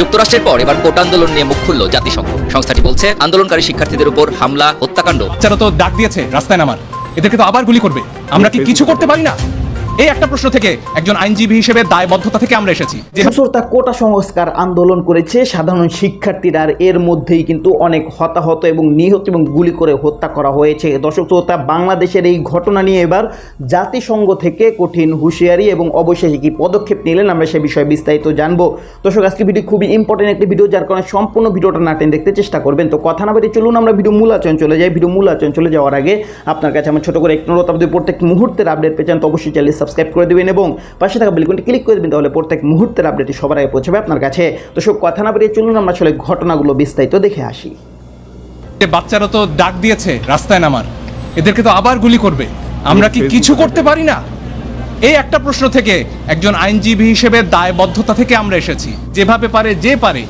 যুক্তরাষ্ট্রের পর এবার কোট আন্দোলন নিয়ে মুখ খুলল জাতিসংঘ। সংস্থাটি বলছে আন্দোলনকারী শিক্ষার্থীদের উপর হামলা হত্যাকাণ্ড। বাচ্চারা তো ডাক দিয়েছে রাস্তায় নামার। এদেরকে তো আবার গুলি করবে। আমরা কি কিছু করতে পারি না? এই একটা প্রশ্ন থেকে একজন আইনজীবী হিসেবে দায়বদ্ধতা থেকে আমরা এসেছি। শ্রোতা কোটা সংস্কার আন্দোলন করেছে সাধারণ শিক্ষার্থীরা এর মধ্যেই কিন্তু অনেক হতাহত এবং নিহত এবং গুলি করে হত্যা করা হয়েছে। দর্শক শ্রোতা, বাংলাদেশের এই ঘটনা নিয়ে এবার জাতিসংঘ থেকে কঠিন হুঁশিয়ারি এবং অবশেষে কি পদক্ষেপ নিলেন আমরা সে বিষয়ে বিস্তারিত জানব। দর্শক, আজকে ভিডিও খুবই ইম্পর্টেন্ট একটি ভিডিও যার কারণে সম্পূর্ণ ভিডিওটা না টেনে দেখতে চেষ্টা করবেন। তো কথা না বাড়ি চলুন, আমরা ভিডিও মূল আচরণ চলে যাই। ভিডিও মূল আচরণ চলে যাওয়ার আগে আপনার কাছে আমার ছোট করে একটু অনুরোধ, আপনি প্রত্যেক মুহূর্তের আপডেট পেয়েছেন তো অবশ্যই চ্যানেল সাবস্ক্রাইব করে দেবেন এবং পাশে থাকা বেলকনটি ক্লিক করে দেবেন, তাহলে প্রত্যেক মুহূর্তের আপডেটটি সবার আগে পৌঁছাবে আপনার কাছে। তো সব কথা না বাড়িয়ে চলুন, আমরা আসলে ঘটনাগুলো বিস্তারিত দেখে আসি। বাচ্চারা তো ডাক দিয়েছে, রাস্তায় নামার। এদেরকে তো আবার গুলি করবে। আমরা কি কিছু করতে পারি না? এই একটা প্রশ্ন থেকে একজন আইনজীবী হিসেবে দায়বদ্ধতা থেকে আমরা এসেছি। যেভাবে পারে, যে পারে।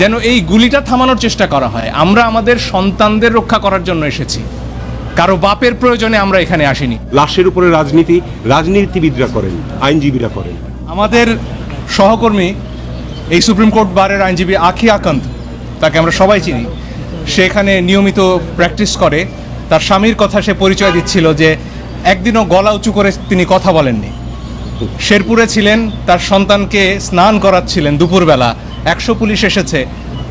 যেন এই গুলিটা থামানোর চেষ্টা করা হয়। আমরা আমাদের সন্তানদের রক্ষা করার জন্য এসেছি। কারও বাপের প্রয়োজনে আমরা এখানে আসিনি। লাশের উপরে রাজনীতি রাজনীতিবিদরা করেন আইনজীবীরা করেন। আমাদের সহকর্মী এই সুপ্রিম কোর্ট বারের আইনজীবী আখি আকান্ত তাকে আমরা সবাই চিনি সে এখানে নিয়মিত প্র্যাকটিস করে। তার স্বামীর কথা সে পরিচয় দিচ্ছিল যে একদিনও গলা উঁচু করে তিনি কথা বলেননি। শেরপুরে ছিলেন তার সন্তানকে স্নান করাচ্ছিলেন দুপুরবেলা। একশো পুলিশ এসেছে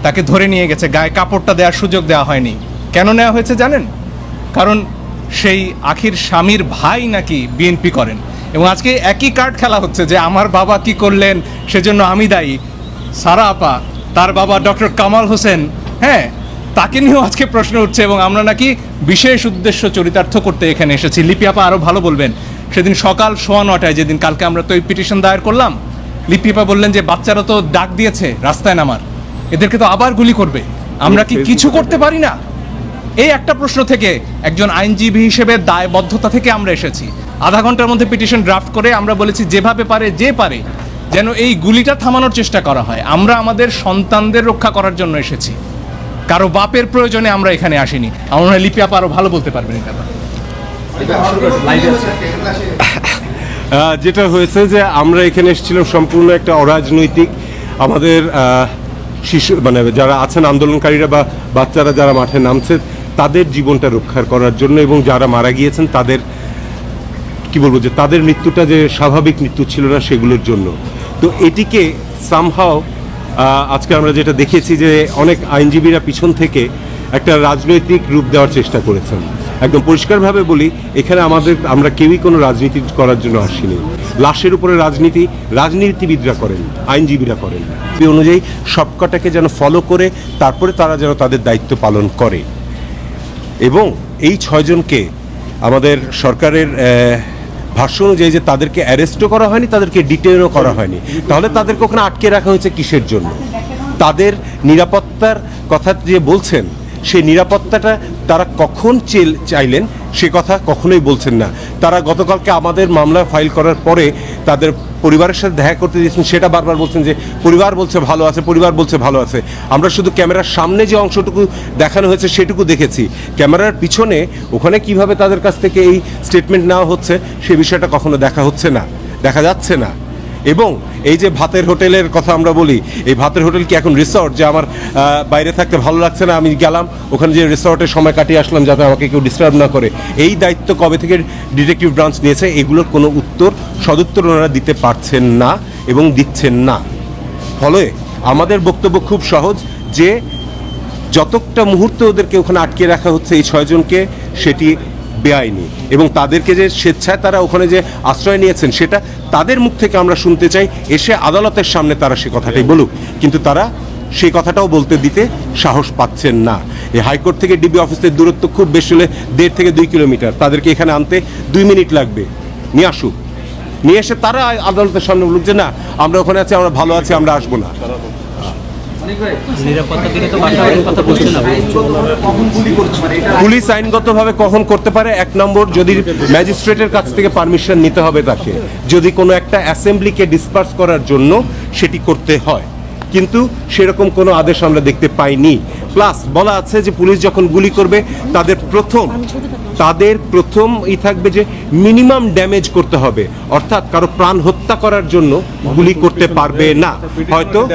তাকে ধরে নিয়ে গেছে গায়ে কাপড়টা দেওয়ার সুযোগ দেওয়া হয়নি। কেন নেওয়া হয়েছে জানেন? কারণ সেই আখির স্বামীর ভাই নাকি বিএনপি করেন। এবং আজকে একই কার্ড খেলা হচ্ছে যে আমার বাবা কি করলেন সেজন্য আমি দায়ী। সারা আপা তার বাবা ডক্টর কামাল হোসেন হ্যাঁ তাকে নিয়েও আজকে প্রশ্ন উঠছে এবং আমরা নাকি বিশেষ উদ্দেশ্য চরিতার্থ করতে এখানে এসেছি। লিপি আপা আরও ভালো বলবেন। সেদিন সকাল সোয়া নটায় যেদিন কালকে আমরা তো এই পিটিশন দায়ের করলাম লিপি আপা বললেন যে বাচ্চারা তো ডাক দিয়েছে রাস্তায় নামার। এদেরকে তো আবার গুলি করবে। আমরা কি কিছু করতে পারি না? এই একটা প্রশ্ন থেকে একজন আইনজীবী হিসেবে দায়বদ্ধতা থেকে আমরা এসেছি। আধা ঘণ্টার মধ্যে পিটিশন ড্রাফট করে আমরা বলেছি, যেভাবে পারে, যে পারে, যেন এই গুলিটা থামানোর চেষ্টা করা হয়। আমরা আমাদের সন্তানদের রক্ষা করার জন্য এসেছি। কারও বাপের প্রয়োজনে আমরা এখানে আসিনি। আমার লিপি আপা আরও ভালো বলতে পারবেন এটা। যেটা হয়েছে যে আমরা এখানে এসেছিলাম সম্পূর্ণ একটা অরাজনৈতিক, আমাদের শিশু মানে যারা আছেন আন্দোলনকারীরা বা বাচ্চারা যারা মাঠে নামছে তাদের জীবনটা রক্ষা করার জন্য এবং যারা মারা গিয়েছেন তাদের, কি বলব, যে তাদের মৃত্যুটা যে স্বাভাবিক মৃত্যু ছিল না সেগুলোর জন্য। তো এটিকে সামহাও আজকে আমরা যেটা দেখেছি যে অনেক আইনজীবীরা পিছন থেকে একটা রাজনৈতিক রূপ দেওয়ার চেষ্টা করেছেন। একদম পরিষ্কারভাবে বলি, এখানে আমাদের, আমরা কেউই কোনো রাজনীতি করার জন্য আসিনি। লাশের উপরে রাজনীতি, রাজনীতিবিদরা করেন, আইনজীবীরা করেন। অনুযায়ী সবকটাকে যেন ফলো করে, তারপরে তারা যেন তাদের দায়িত্ব পালন করে। এবং এই ছয়জনকে আমাদের সরকারের ভাষ্য অনুযায়ী যে তাদেরকে অ্যারেস্টও করা হয়নি, তাদেরকে ডিটেনও করা হয়নি। তাহলে তাদেরকে ওখানে আটকে রাখা হয়েছে কিসের জন্য? তাদের নিরাপত্তার কথা যে বলছেন, সেই নিরাপত্তাটা তারা কখন চেল- চাইলেন, সে কথা কখনোই বলছেন না। তারা গতকালকে আমাদের মামলা ফাইল করার পরে তাদের পরিবারের সাথে দেখা করতে দিয়েছেন, সেটা বারবার বলছেন যে পরিবার বলছে ভালো আছে, পরিবার বলছে ভালো আছে। আমরা শুধু ক্যামেরার সামনে যে অংশটুকু দেখানো হয়েছে সেটুকু দেখেছি। ক্যামেরার পিছনে ওখানে কীভাবে তাদের কাছ থেকে এই স্টেটমেন্ট নেওয়া হচ্ছে, সে বিষয়টা কখনো দেখা হচ্ছে না, দেখা যাচ্ছে না। এবং এই যে ভাতের হোটেলের কথা আমরা বলি, এই ভাতের হোটেল কি এখন রিসর্ট যে আমার বাইরে থাকতে ভালো লাগছে না? আমি গেলাম, ওখানে যে রিসর্টে সময় কাটিয়ে আসলাম যাতে আমাকে কেউ ডিস্টার্ব না করে। এই দায়িত্ব কবে থেকে ডিটেকটিভ ব্রাঞ্চ নিয়েছে, এগুলোর কোনো উত্তর সদুত্তর ওনারা দিতে পারছেন না এবং দিচ্ছেন না। ফলে আমাদের বক্তব্য খুব সহজ যে যতটা মুহূর্তে ওদেরকে ওখানে আটকে রাখা হচ্ছে এই ছয়জনকে, সেটি বেআইনি। এবং তাদেরকে যে স্বেচ্ছায় তারা ওখানে যে আশ্রয় নিয়েছেন, সেটা তাদের মুখ থেকে আমরা শুনতে চাই। এসে আদালতের সামনে তারা সে কথাটাই বলুক। কিন্তু তারা সেই কথাটাও বলতে দিতে সাহস পাচ্ছেন না। এই হাইকোর্ট থেকে ডিবি অফিসের দূরত্ব খুব বেশি হলে দেড় থেকে দুই কিলোমিটার। তাদেরকে এখানে আনতে দুই মিনিট লাগবে। নিয়ে আসুক। নিয়ে এসে তারা আদালতের সামনে বলুক যে, না, আমরা ওখানে আছি, আমরা ভালো আছি, আমরা আসব না। পুলিশ আইনগতভাবে কখন করতে পারে? এক নম্বর, যদি ম্যাজিস্ট্রেটের কাছ থেকে পারমিশন নিতে হবে তাকে। যদি কোনো একটা অ্যাসেম্বলিকে ডিসপার্স করার জন্য সেটি করতে হয়। কিন্তু সেরকম কোনো আদেশ আমরা দেখতে পাইনি। প্লাস বলা আছে যে পুলিশ যখন গুলি করবে, তাদের প্রথম তাদের প্রথম ই থাকবে যে মিনিমাম ড্যামেজ করতে হবে। অর্থাৎ কারও প্রাণ হত্যা করার জন্য গুলি করতে পারবে না। হয়তো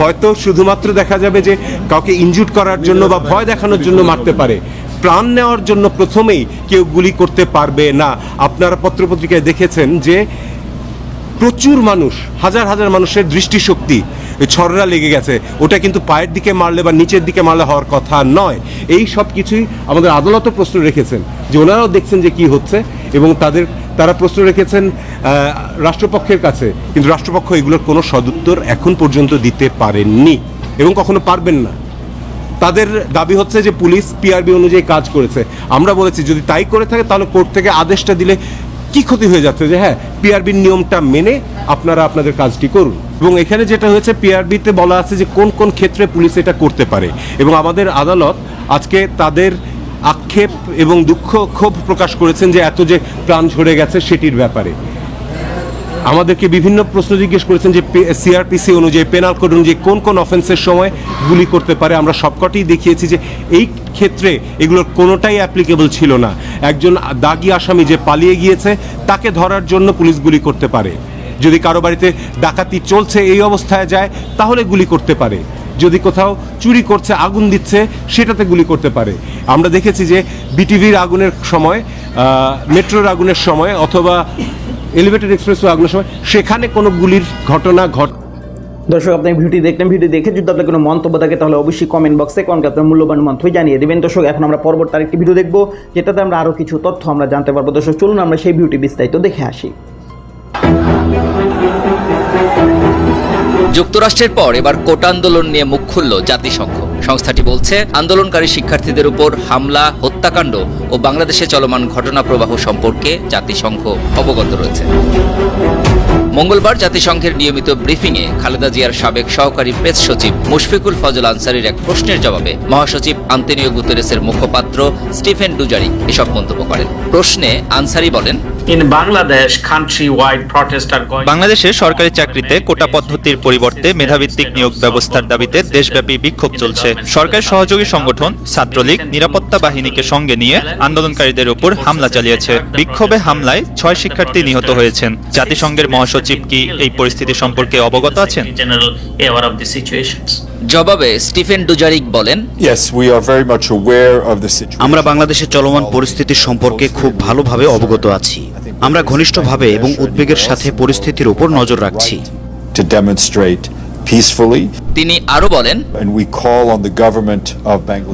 হয়তো শুধুমাত্র দেখা যাবে যে কাউকে ইনজুট করার জন্য বা ভয় দেখানোর জন্য মারতে পারে। প্রাণ নেওয়ার জন্য প্রথমেই কেউ গুলি করতে পারবে না। আপনারা পত্রপত্রিকায় দেখেছেন যে প্রচুর মানুষ, হাজার হাজার মানুষের দৃষ্টিশক্তি ছররা লেগে গেছে। ওটা কিন্তু পায়ের দিকে মারলে বা নিচের দিকে মারলে হওয়ার কথা নয়। এই সব কিছুই আমাদের আদালতও প্রশ্ন রেখেছেন যে ওনারাও দেখছেন যে কি হচ্ছে এবং তাদের তারা প্রশ্ন রেখেছেন রাষ্ট্রপক্ষের কাছে। কিন্তু রাষ্ট্রপক্ষ এগুলোর কোনো সদুত্তর এখন পর্যন্ত দিতে পারেননি এবং কখনো পারবেন না। তাদের দাবি হচ্ছে যে পুলিশ পিআরবি অনুযায়ী কাজ করেছে। আমরা বলেছি, যদি তাই করে থাকে, তাহলে কোর্ট থেকে আদেশটা দিলে কি ক্ষতি হয়ে যাচ্ছে যে হ্যাঁ পিআরবির নিয়মটা মেনে আপনারা আপনাদের কাজটি করুন। এবং এখানে যেটা হয়েছে পিআরবিতে বলা আছে যে কোন কোন ক্ষেত্রে পুলিশ এটা করতে পারে। এবং আমাদের আদালত আজকে তাদের আক্ষেপ এবং দুঃখ ক্ষোভ প্রকাশ করেছেন যে এত যে প্রাণ ঝরে গেছে সেটির ব্যাপারে। আমাদেরকে বিভিন্ন প্রশ্ন জিজ্ঞেস করেছেন যে সিআরপিসি অনুযায়ী পেনাল কোড অনুযায়ী কোন কোন অফেন্সের সময় গুলি করতে পারে। আমরা সবকটাই দেখিয়েছি যে এই ক্ষেত্রে এগুলোর কোনোটাই অ্যাপ্লিকেবল ছিল না। একজন দাগি আসামি যে পালিয়ে গিয়েছে, তাকে ধরার জন্য পুলিশ গুলি করতে পারে। যদি কারও বাড়িতে ডাকাতি চলছে এই অবস্থায় যায়, তাহলে গুলি করতে পারে। যদি কোথাও চুরি করছে, আগুন দিচ্ছে, সেটাতে গুলি করতে পারে। আমরা দেখেছি যে বিটিভির আগুনের সময় মেট্রোর আগুনের সময় অথবা এলিভেটেড এক্সপ্রেস আগুনের সময়, সেখানে কোনো গুলির ঘটনা ঘট দর্শক, আপনি ভিডিওটি দেখলেন ভিডিও দেখে যদি আপনার কোনো মন্তব্য থাকে, তাহলে অবশ্যই কমেন্ট বক্সে কোন আপনার মূল্যবান মন্তব্য জানিয়ে দেবেন। দর্শক, এখন আমরা পরবর্তী আরেকটি ভিডিও দেখব, যেটাতে আমরা আরও কিছু তথ্য আমরা জানতে পারব। দর্শক, চলুন আমরা সেই ভিডিওটি বিস্তারিত দেখে আসি। যুক্তরাষ্ট্রের পর এবার কোটা আন্দোলন নিয়ে মুখ খুলল জাতিসংঘ। সংস্থাটি বলছে, আন্দোলনকারী শিক্ষার্থীদের উপর হামলা, হত্যাকাণ্ড ও বাংলাদেশে চলমান ঘটনা প্রবাহ সম্পর্কে জাতিসংঘ অবগত রয়েছে। মঙ্গলবার জাতিসংঘের নিয়মিত ব্রিফিংয়ে খালেদা জিয়ার সাবেক সহকারী প্রেস সচিব মুশফিকুল ফজল আনসারির এক প্রশ্নের জবাবে মহাসচিব আন্তনিও গুতেরেসের মুখপাত্র স্টিফেন ডুজারি এসব মন্তব্য করেন। প্রশ্নে আনসারি বলেন. বাংলাদেশে সরকারি চাকরিতে কোটা পদ্ধতির পরিবর্তে মেধাভিত্তিক নিয়োগ ব্যবস্থার দাবিতে দেশব্যাপী বিক্ষোভ চলছে। সরকার সহযোগী সংগঠন ছাত্রলীগ নিরাপত্তা বাহিনীকে সঙ্গে নিয়ে আন্দোলনকারীদের উপর হামলা চালিয়েছে। বিক্ষোভে হামলায় ছয় শিক্ষার্থী নিহত হয়েছেন। জাতিসংঘের মহাসচিব চিফ কি এই পরিস্থিতি সম্পর্কে অবগত আছেন? জবাবে স্টিফেন ডুজারিক বলেন আমরা বাংলাদেশের চলমান পরিস্থিতি সম্পর্কে খুব ভালোভাবে অবগত আছি। আমরা ঘনিষ্ঠভাবে এবং উদ্বেগের সাথে পরিস্থিতির উপর নজর রাখছি। তিনি আরও বলেন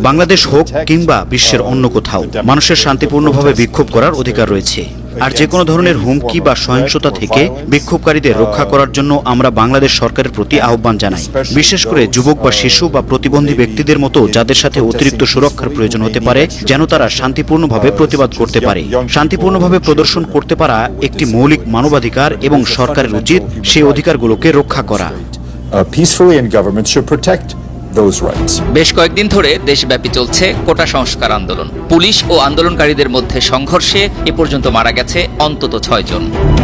বাংলাদেশ হোক কিংবা বিশ্বের অন্য কোথাও মানুষের শান্তিপূর্ণভাবে বিক্ষোভ করার অধিকার রয়েছে। আর যে কোনো ধরনের হুমকি বা সহিংসতা থেকে বিক্ষোভকারীদের রক্ষা করার জন্য আমরা বাংলাদেশ সরকারের প্রতি আহ্বান জানাই। বিশেষ করে যুবক বা শিশু বা প্রতিবন্ধী ব্যক্তিদের মতো যাদের সাথে অতিরিক্ত সুরক্ষার প্রয়োজন হতে পারে যেন তারা শান্তিপূর্ণভাবে প্রতিবাদ করতে পারে। শান্তিপূর্ণভাবে প্রদর্শন করতে পারা একটি মৌলিক মানবাধিকার এবং সরকারের উচিত সেই অধিকারগুলোকে রক্ষা করা। Peacefully, government should protect বেশ কয়েকদিন ধরে দেশব্যাপী চলছে কোটা সংস্কার আন্দোলন। পুলিশ ও আন্দোলনকারীদের মধ্যে সংঘর্ষে এ পর্যন্ত মারা গেছে অন্তত ছয়জন। জন